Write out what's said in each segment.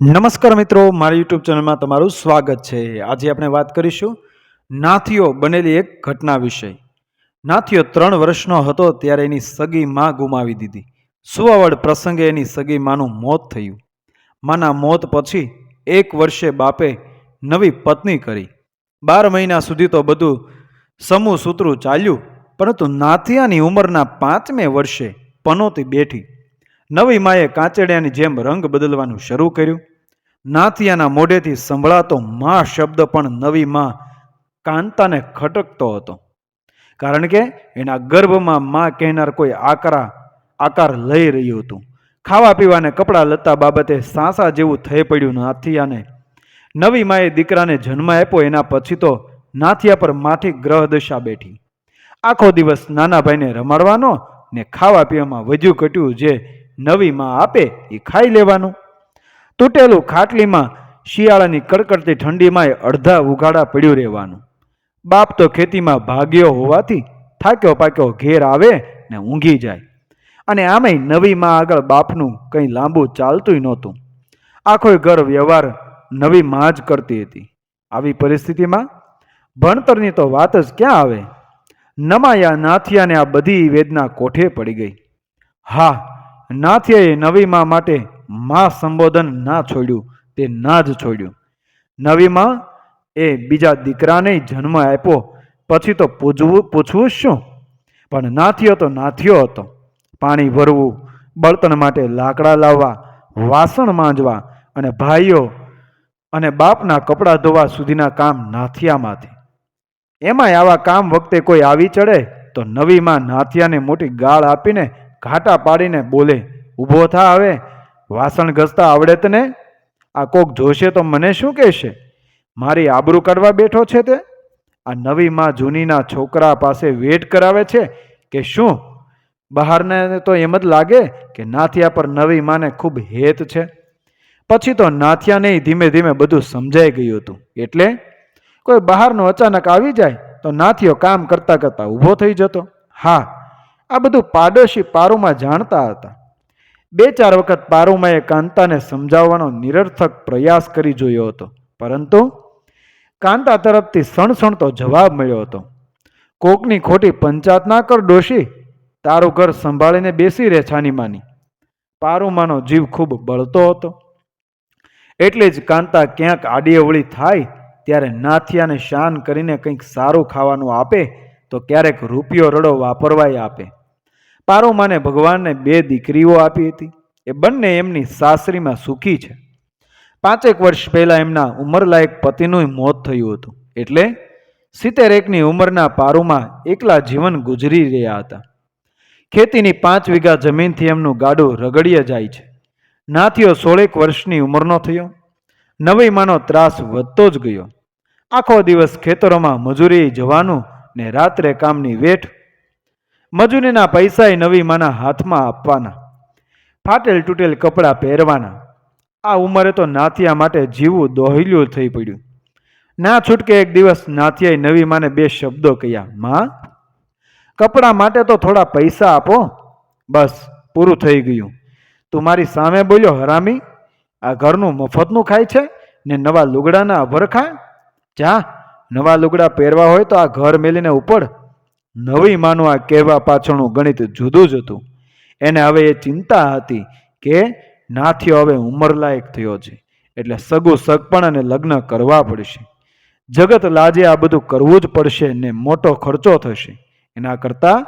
નમસ્કાર મિત્રો, મારી યુટ્યુબ ચેનલમાં તમારું સ્વાગત છે. આજે આપણે વાત કરીશું નાથીઓ બનેલી એક ઘટના વિશે. નાથીઓ ત્રણ વર્ષનો હતો ત્યારે એની સગી માં ગુમાવી દીધી. સુવાવડ પ્રસંગે એની સગી માનું મોત થયું. માના મોત પછી એક વર્ષે બાપે નવી પત્ની કરી. બાર મહિના સુધી તો બધું સમૂહ સૂત્રું ચાલ્યું, પરંતુ નાથિયાની ઉંમરના પાંચમે વર્ષે પનોતી બેઠી. નવી માએ કાંચડિયાની જેમ રંગ બદલવાનું શરૂ કર્યું. નાથિયાના મોઢેથી સંભળાતો મા શબ્દ પણ નવી માં કાંતાને ખટકતો હતો. કારણ કે એના ગર્ભમાં માં કહેનાર કોઈ આકરા, આકાર લઈ રહ્યું હતું. ખાવા પીવાને કપડાં લતા બાબતે સાસા જેવું થઈ પડ્યું નાથિયાને. નવી માએ દીકરાને જન્મ આપ્યો, એના પછી તો નાથિયા પર માઠી ગ્રહ દશા બેઠી. આખો દિવસ નાના ભાઈને રમાડવાનો ને ખાવા પીવામાં વજ્યું ઘટ્યું જે નવી માં આપે એ ખાઈ લેવાનું. તૂટેલું ખાટલીમાં શિયાળાની કડકડતી ઠંડીમાંય અડધા ઉઘાડા પડ્યું રહેવાનું. બાપ તો ખેતીમાં ભાગ્યો હોવાથી થાક્યો પાક્યો ઘેર આવે ને ઊંઘી જાય. અને આમેય નવી માં આગળ બાપનું કંઈ લાંબુ ચાલતું નહોતું. આખો ઘર વ્યવહાર નવી માં જ કરતી હતી. આવી પરિસ્થિતિમાં ભણતરની તો વાત જ ક્યાં આવે? નમાયા નાથિયાને આ બધી વેદના કોઠે પડી ગઈ? હા, નાથિયાએ નવી માં માટે માં સંબોધન ના છોડ્યું, તે ના જ છોડ્યું. નવી માં એ બીજા દીકરાને જન્મ આપ્યો, પછી તો પૂછવું પૂછવું શું? પણ નાથિયો તો નાથિયો હતો. પાણી ભરવું, બળતણ માટે લાકડા લાવવા, વાસણ માંજવા અને ભાઈઓ અને બાપના કપડાં ધોવા સુધીના કામ નાથિયામાંથી. એમાંય આવા કામ વખતે કોઈ આવી ચડે તો નવીમાં નાથિયાને મોટી ગાળ આપીને ઘાટા પાડીને બોલે ઊભો થા હવે. વાસણ ઘસતા આવડે તને? આ કોક જોશે તો મને શું કહેશે? મારી આબરૂ કાઢવા બેઠો છે તે? આ નવી માં જૂનીના છોકરા પાસે વેટ કરાવે છે કે શું? બહારને તો એમ જ લાગે કે નાથિયા પર નવી માને ખૂબ હેત છે. પછી તો નાથિયાને ધીમે ધીમે બધું સમજાઈ ગયું હતું. એટલે? કોઈ બહારનો અચાનક આવી જાય તો નાથિયો કામ કરતા કરતા ઊભો થઈ જતો. હા, આ બધું પાડોશી પારુમાં જાણતા હતા. બે ચાર વખત પારુમાએ કાંતાને સમજાવવાનો નિરર્થક પ્રયાસ કરી જોયો હતો. પરંતુ કાંતા તરફથી સણસણતો જવાબ મળ્યો હતો. કોકની ખોટી પંચાત ના કર ડોશી, તારું ઘર સંભાળીને બેસી રહે છાની માની. પારુમાનો જીવ ખૂબ બળતો હતો. એટલે જ કાંતા ક્યાંક આડીઅવળી થાય ત્યારે નાથિયાને શાન કરીને કંઈક સારું ખાવાનું આપે તો ક્યારેક રૂપિયો રડો વાપરવાય આપે. પારુમાને ભગવાનને બે દીકરીઓ આપી હતી. એ બંને એમની સાસરીમાં સુખી છે. પાંચેક વર્ષ પહેલા એમના ઉંમરલાયક પતિનું મોત થયું હતું. એટલે સિત્તેર એકની ઉંમરના પારુમાં એકલા જીવન ગુજરી રહ્યા હતા. ખેતીની પાંચ વીઘા જમીનથી એમનું ગાડું રગડીએ જાય છે. નાથીઓ સોળેક વર્ષની ઉંમરનો થયો. નવી માનો ત્રાસ વધતો જ ગયો. આખો દિવસ ખેતરોમાં મજૂરી જવાનું ને રાત્રે કામની વેઠ મજૂરીના પૈસાએ નવી માના હાથમાં આપવાના. ફાટેલ તૂટેલ કપડાં પહેરવાના. આ ઉંમરે તો નાથિયા માટે જીવવું દોહિલ્યું થઈ પડ્યું. ના છૂટકે એક દિવસ નાથિયાએ નવી માને બે શબ્દો કહ્યા માં, કપડાં માટે તો થોડા પૈસા આપો. બસ, પૂરું થઈ ગયું. તું મારી સામે બોલ્યો, હરામી, આ ઘરનું મફતનું ખાય છે ને નવા લુગડાના ભરખા જા, નવા લુગડા પહેરવા હોય તો આ ઘર મેલીને ઉપડ. નવી માનું આ કહેવા પાછળનું ગણિત જુદું જ હતું. એને હવે એ ચિંતા હતી કે નાથિયો હવે ઉંમરલાયક થયો છે. એટલે સગું સગપણ અને લગ્ન કરવા પડશે. જગત લાજે આ બધું કરવું જ પડશે ને મોટો ખર્ચો થશે. એના કરતાં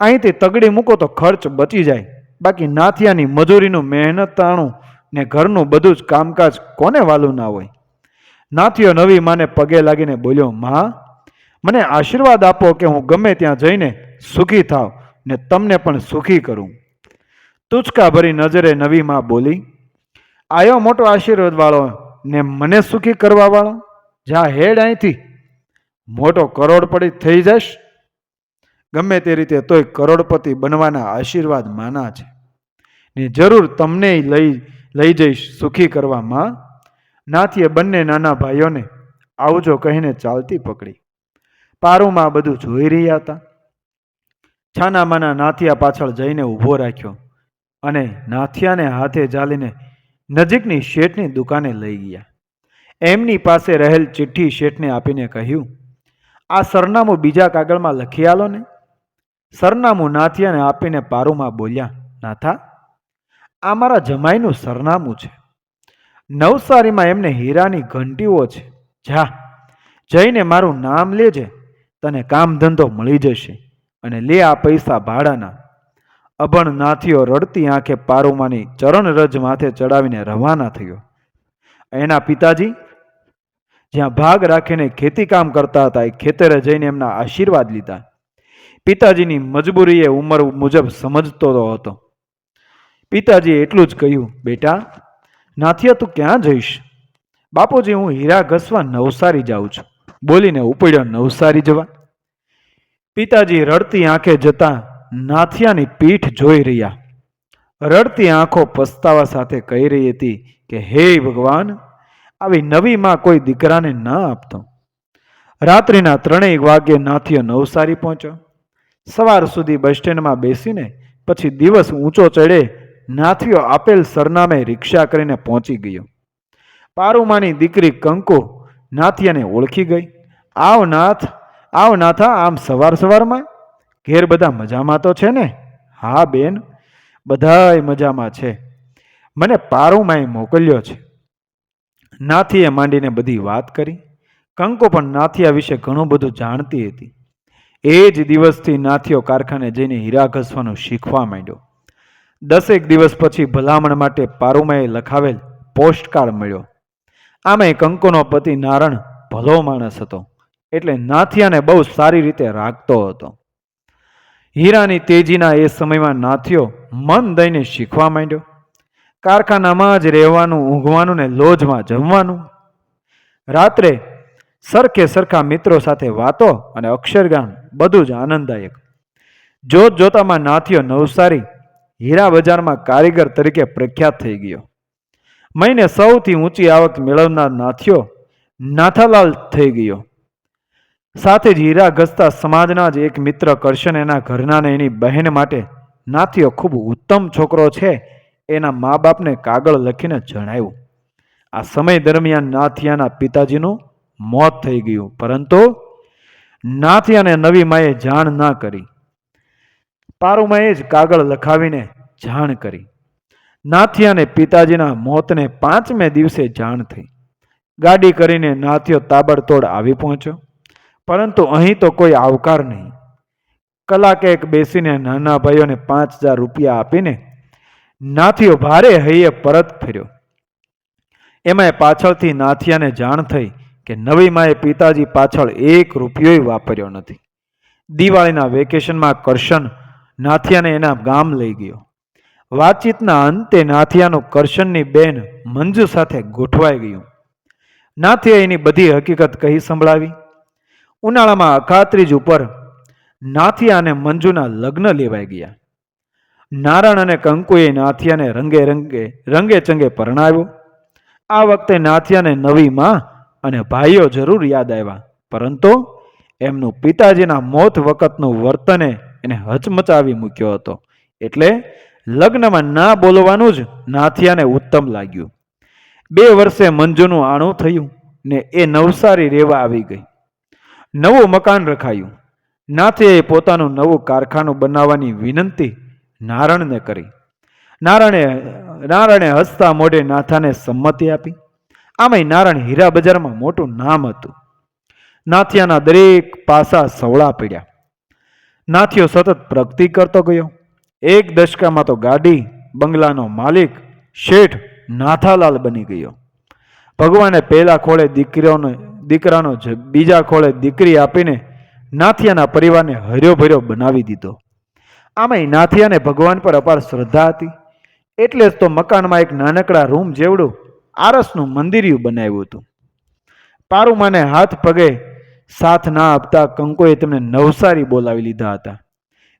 અહીંથી તગડી મૂકો તો ખર્ચ બચી જાય. બાકી નાથિયાની મજૂરીનું મહેનતાણું ને ઘરનું બધું જ કામકાજ કોને વાલું ના હોય? નાથિયો નવી માને પગે લાગીને બોલ્યો, માં મને આશીર્વાદ આપો કે હું ગમે ત્યાં જઈને સુખી થાવ ને તમને પણ સુખી કરું. તુચકા ભરી નજરે નવી માં બોલી, આયો મોટો આશીર્વાદ વાળો ને મને સુખી કરવા વાળો જા હેડ અહીંથી મોટો કરોડપતિ થઈ જશ ગમે તે રીતે તોય કરોડપતિ બનવાના આશીર્વાદ માના છે. ને જરૂર તમને લઈ લઈ જઈશ સુખી કરવામાં. નાથીએ બંને નાના ભાઈઓને આવજો કહીને ચાલતી પકડી. પારુમાં બધું જોઈ રહ્યા હતા. છાનામાના નાથિયા પાછળ જઈને ઊભો રાખ્યો અને નાથિયાને હાથે ઝાલીને નજીકની શેઠની દુકાને લઈ ગયા. એમની પાસે રહેલ ચિઠ્ઠી શેઠને આપીને કહ્યું, આ સરનામું બીજા કાગળમાં લખી આલો ને. સરનામું નાથિયાને આપીને પારુમાં બોલ્યા, નાથા, આ મારા જમાઈનું સરનામું છે. નવસારીમાં એમને હીરાની ઘંટીઓ છે. જા, જઈને મારું નામ લેજે. તને કામ ધંધો મળી જશે અને લે આ પૈસા ભાડાના. અભણ નાથીઓ રડતી આંખે પારુમાની ચરણ રજ માથે ચડાવીને રવાના થયો. એના પિતાજી, જ્યાં ભાગ રાખીને ખેતી કામ કરતા હતા, એ ખેતરે જઈને એમના આશીર્વાદ લીધા. પિતાજીની મજબૂરી એ ઉંમર મુજબ સમજતો હતો. પિતાજીએ એટલું જ કહ્યું, બેટા, નાથિયા તું ક્યાં જઈશ? બાપુજી, હું હીરા ઘસવા નવસારી જાઉં છું. બોલીને ઉપડ્યો નવસારી જવા. પિતાજી રડતી આંખે જતા નાથિયાની પીઠ જોઈ રહ્યા. રડતી આંખો પસ્તાવા સાથે કહી રહી હતી કે, હે ભગવાન, આવી નવી માં કોઈ દીકરાને ન આપતો. રાત્રિના ત્રણેય વાગ્યે નાથિયો નવસારી પહોંચ્યો. સવાર સુધી બસ સ્ટેન્ડમાં બેસીને પછી દિવસ ઊંચો ચડે નાથિયો આપેલ સરનામે રિક્ષા કરીને પહોંચી ગયો. પારુમાની દીકરી કંકુ નાથિયાને ઓળખી ગઈ. આવ નાથ આવ નાથા આમ સવાર સવારમાં? ઘેર બધા મજામાં તો છે ને? હા, બેન, બધાય મજામાં છે. મને પારુમાએ મોકલ્યો છે. નાથીએ માંડીને બધી વાત કરી. કંકો પણ નાથિયા વિશે ઘણું બધું જાણતી હતી. એ જ દિવસથી નાથિયો કારખાને જઈને હીરા ઘસવાનું શીખવા માંડ્યો. દસેક દિવસ પછી ભલામણ માટે પારુમાએ લખાવેલ પોસ્ટકાર્ડ મળ્યો. આમે કંકોનો પતિ નારણ ભલો માણસ હતો. એટલે નાથિયાને બહુ સારી રીતે રાખતો હતો. હીરાની તેજીના એ સમયમાં નાથિયો મન દઈને શીખવા માંડ્યો. કારખાનામાં જ રહેવાનું, ઊંઘવાનું ને લોજમાં જમવાનું. રાત્રે સરખે સરખા મિત્રો સાથે વાતો અને અક્ષરગાન બધું જ આનંદદાયક. જોત જોતામાં નાથિયો નવસારી હીરા બજારમાં કારીગર તરીકે પ્રખ્યાત થઈ ગયો. મહિને સૌથી ઊંચી આવક મેળવનાર નાથિયો નાથાલાલ થઈ ગયો. સાથે જ હીરા ઘસતા સમાજના જ એક મિત્ર કરશન એના ઘરના ને એની બહેન માટે નાથિયો ખૂબ ઉત્તમ છોકરો છે. એના મા બાપને કાગળ લખીને જણાવ્યું આ સમય દરમિયાન નાથિયાના પિતાજીનું મોત થઈ ગયું. પરંતુ નાથિયાને નવી માએ જાણ ના કરી. પારુમાએ જ કાગળ લખાવીને જાણ કરી. નાથિયાને પિતાજીના મોતને પાંચમે દિવસે જાણ થઈ. ગાડી કરીને નાથિયો તાબડતોડ આવી પહોંચ્યો. પરંતુ અહીં તો કોઈ આવકાર નહીં. કલાકે એક બેસીને નાના ભાઈઓને પાંચ હજાર રૂપિયા આપીને નાથિયો ભારે હૈયે પરત ફર્યો. એમાં પાછળથી નાથિયાને જાણ થઈ કે નવી માએ પિતાજી પાછળ એક રૂપિયોય વાપર્યો નથી. દિવાળીના વેકેશનમાં કરશન નાથિયાને એના ગામ લઈ ગયો. વાતચીતના અંતે નાથિયાનું કરશનની બેન મંજુ સાથે ગોઠવાઈ ગયું. નાથિયા એની બધી હકીકત કહી સંભળાવી. ઉનાળામાં અખાત્રીજ ઉપર નાથિયા અને મંજુના લગ્ન લેવાઈ ગયા. નારાયણ અને કંકુએ નાથિયાને રંગે રંગે રંગે ચંગે પરણાવ્યો. આ વખતે નાથિયાને નવી માં અને ભાઈઓ જરૂર યાદ આવ્યા. પરંતુ એમનું પિતાજીના મોત વખતનું વર્તને એને હચમચાવી મૂક્યો હતો. એટલે લગ્નમાં ના બોલવાનું જ નાથિયાને ઉત્તમ લાગ્યું. બે વર્ષે મંજુનું આણું થયું ને એ નવસારી રહેવા આવી ગઈ. નવું મકાન રખાયું. નાથિયાએ પોતાનું નવું કારખાનું બનાવવાની વિનંતી નારણને કરી. નારણે નારણે હસતા મોઢે નાથાને સંમતિ આપી. આમાંય નારણ હીરા બજારમાં મોટું નામ હતું. નાથિયાના દરેક પાસા સવળા પડ્યા. નાથિયો સતત પ્રગતિ કરતો ગયો. એક દશકામાં તો ગાડી બંગલાનો માલિક શેઠ નાથાલાલ બની ગયો. ભગવાને પહેલા ખોળે દીકરીઓને, દીકરાનો બીજા ખોળે દીકરી આપીને નાથિયાના પરિવારને હર્યો ભર્યો બનાવી દીધો. આમાંય નાથિયાને ભગવાન પર અપાર શ્રદ્ધા હતી. એટલે જ તો મકાનમાં એક નાનકડા રૂમ જેવડું આરસનું મંદિર્યું બનાવ્યું હતું. પારુમાને હાથ પગે સાથ ના આપતા કંકોએ તેમને નવસારી બોલાવી લીધા હતા.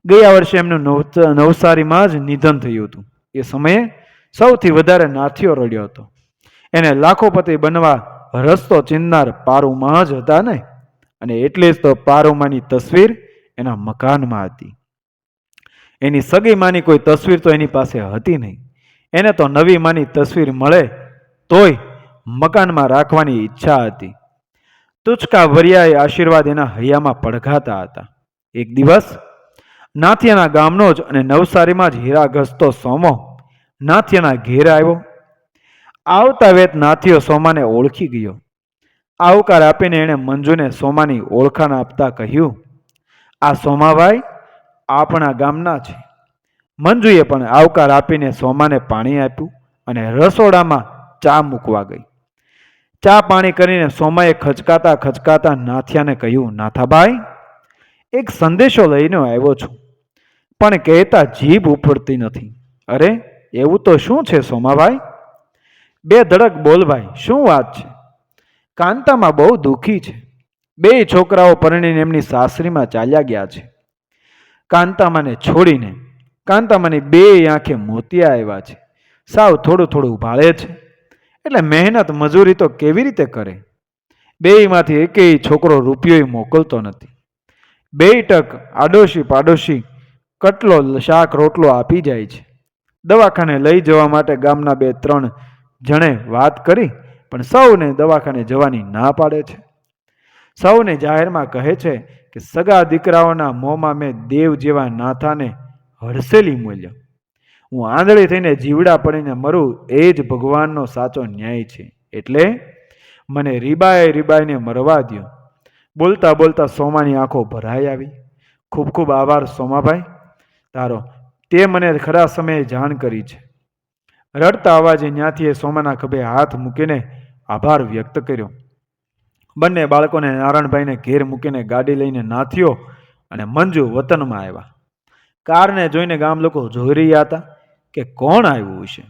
ગયા વર્ષે એમનું નવ નવસારીમાં જ નિધન થયું હતું. એ સમયે સૌથી વધારે નાથિયો રડ્યો હતો. એને લાખોપતિ બનવા રસ્તો ચિંધનાર પારુમાં જ હતા ને? અને એટલે જ તો પારુમાની તસવીર એના મકાનમાં હતી. એની સગી માની કોઈ તસવીર તો એની પાસે હતી નહીં. એને તો નવી માની તસવીર મળે તોય મકાનમાં રાખવાની ઈચ્છા હતી. તુચકા ભર્યાએ આશીર્વાદ એના હૈયામાં પડઘાતા હતા. એક દિવસ નાથિયાના ગામનો જ અને નવસારીમાં જ હીરા ઘસતો સોમો નાથિયાના ઘેર આવ્યો. આવતા વેત નાથિયો સોમાને ઓળખી ગયો. આવકાર આપીને એણે મંજુને સોમાની ઓળખાણ આપતા કહ્યું, આ સોમાભાઈ આપણા ગામના છે. મંજુએ પણ આવકાર આપીને સોમાને પાણી આપ્યું અને રસોડામાં ચા મૂકવા ગઈ. ચા પાણી કરીને સોમાએ ખચકાતા ખચકાતા નાથિયાને કહ્યું, નાથાભાઈ, એક સંદેશો લઈને આવ્યો છું. પણ કહેતા જીભ ઉપડતી નથી. અરે, એવું તો શું છે સોમાભાઈ? બે ધડક બોલભાઈ શું વાત છે? કાંતામાં બહુ દુઃખી છે. બે છોકરાઓ પરણીને એમની સાસરીમાં ચાલ્યા ગયા છે. કાંતામાને છોડીને, કાંતામાની બે આંખે મોતિયા આવ્યા છે. સાવ થોડું થોડું ભાળે છે. એટલે મહેનત મજૂરી તો કેવી રીતે કરે? બેયમાંથી એકેય છોકરો રૂપિયો મોકલતો નથી. બે ટક આડોશી પાડોશી કટલો શાક રોટલો આપી જાય છે. દવાખાને લઈ જવા માટે ગામના બે ત્રણ જણે વાત કરી, પણ સૌને દવાખાને જવાની ના પાડે છે. સૌને જાહેરમાં કહે છે કે, સગા દીકરાઓના મોંમાં મેં દેવ જેવા નાથાને હડસેલી મૂલ્યો. હું આંધળી થઈને જીવડા પડીને મરું, એ જ ભગવાનનો સાચો ન્યાય છે. એટલે મને રીબાએ રીબાઈને મરવા દ્યો. બોલતા બોલતા સોમાની આંખો ભરાઈ આવી. ખૂબ ખૂબ આભાર સોમાભાઈ. તારો. તે મને ખરા સમયે જાણ કરી છે. રડતા અવાજે ન્યાથી એ સોમાના ખભે હાથ મૂકીને આભાર વ્યક્ત કર્યો. બંને બાળકોને નારાયણભાઈને ઘેર મૂકીને ગાડી લઈને નાથ્યો અને મંજુ વતનમાં આવ્યા. કારને જોઈને ગામ લોકો જોઈ રહ્યા હતા કે કોણ આવ્યું હશે?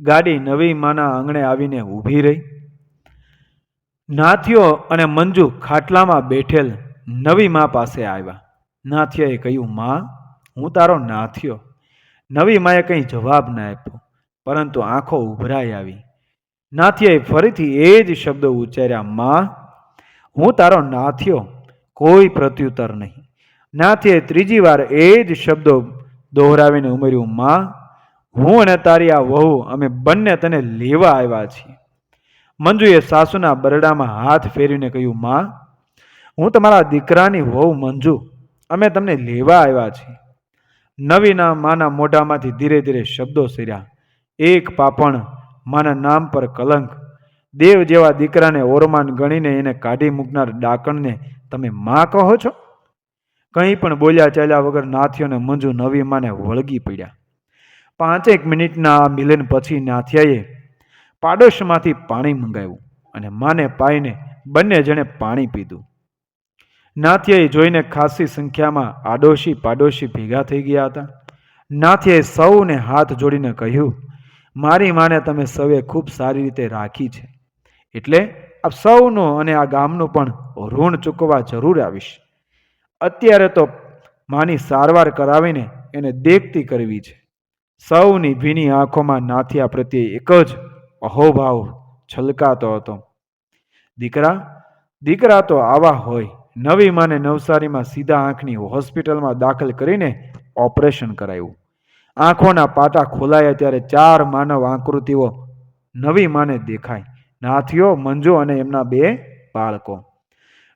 ગાડી નવી માના આંગણે આવીને ઊભી રહી. નાથિયો અને મંજુ ખાટલામાં બેઠેલ નવી મા પાસે આવ્યા. નાથિયાએ કહ્યું, માં હું તારો નાથ્યો નવી માએ કંઈ જવાબ ના આપ્યો, પરંતુ આંખો ઉભરાઈ આવી. નાથિયાએ ફરીથી એ જ શબ્દો ઉચ્ચાર્યા, માં, હું તારો નાથ્યો કોઈ પ્રત્યુત્તર નહીં. નાથિયાએ ત્રીજી વાર એ જ શબ્દો દોહરાવીને ઉમેર્યું, માં, હું અને તારી આ વહુ, અમે બંને તને લેવા આવ્યા છીએ. મંજુએ સાસુના બરડામાં હાથ ફેરવીને કહ્યું, માં, હું તમારા દીકરાની વહુ મંજુ, અમે તમને લેવા આવ્યા છીએ. નવીના માના મોઢામાંથી ધીરે ધીરે શબ્દો સર્યા એક પાપણ માના નામ પર કલંક. દેવ જેવા દીકરાને ઓરમાન ગણીને એને કાઢી મૂકનાર ડાકણને તમે માં કહો છો? કંઈ પણ બોલ્યા ચાલ્યા વગર નાથિયોને મંજુ નવી માને વળગી પડ્યા. પાંચેક મિનિટના આ મિલન પછી નાથિયાએ પાડોશમાંથી પાણી મંગાવ્યું અને માને પાઈને બંને જણે પાણી પીધું. નાથિયાએ જોઈને ખાસી સંખ્યામાં આડોશી પાડોશી ભેગા થઈ ગયા હતા. નાથિયાએ સૌને હાથ જોડીને કહ્યું, મારી માને તમે સૌએ ખૂબ સારી રીતે રાખી છે. એટલે આપ સૌનું અને આ ગામનું પણ ઋણ ચૂકવવા જરૂર આવીશ. અત્યારે તો માની સારવાર કરાવીને એને દેખતી કરવી છે. સૌની ભીની આંખોમાં નાથિયા પ્રત્યે એક જ અહોભાવ છલકાતો હતો. દીકરા દીકરા તો આવા હોય નવી માને નવસારીમાં સીધા આંખની હોસ્પિટલમાં દાખલ કરીને ઓપરેશન કરાયું. આંખોના પાટા ખોલાયા ત્યારે ચાર માનવ આકૃતિઓ નવી માને દેખાય. નાથીઓ, મંજો અને એમના બે બાળકો.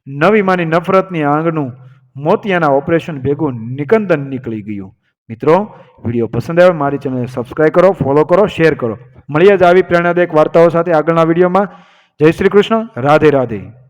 નવી માની નફરતની આંગનું મોતિયાના ઓપરેશન ભેગું નિકંદન નીકળી ગયું. મિત્રો, વીડિયો પસંદ આવે મારી ચેનલને સબસ્ક્રાઈબ કરો, ફોલો કરો, શેર કરો. મળીએ જ આવી પ્રેરણાદાયક વાર્તાઓ સાથે આગળના વિડીયોમાં. જય શ્રી કૃષ્ણ. રાધે રાધે.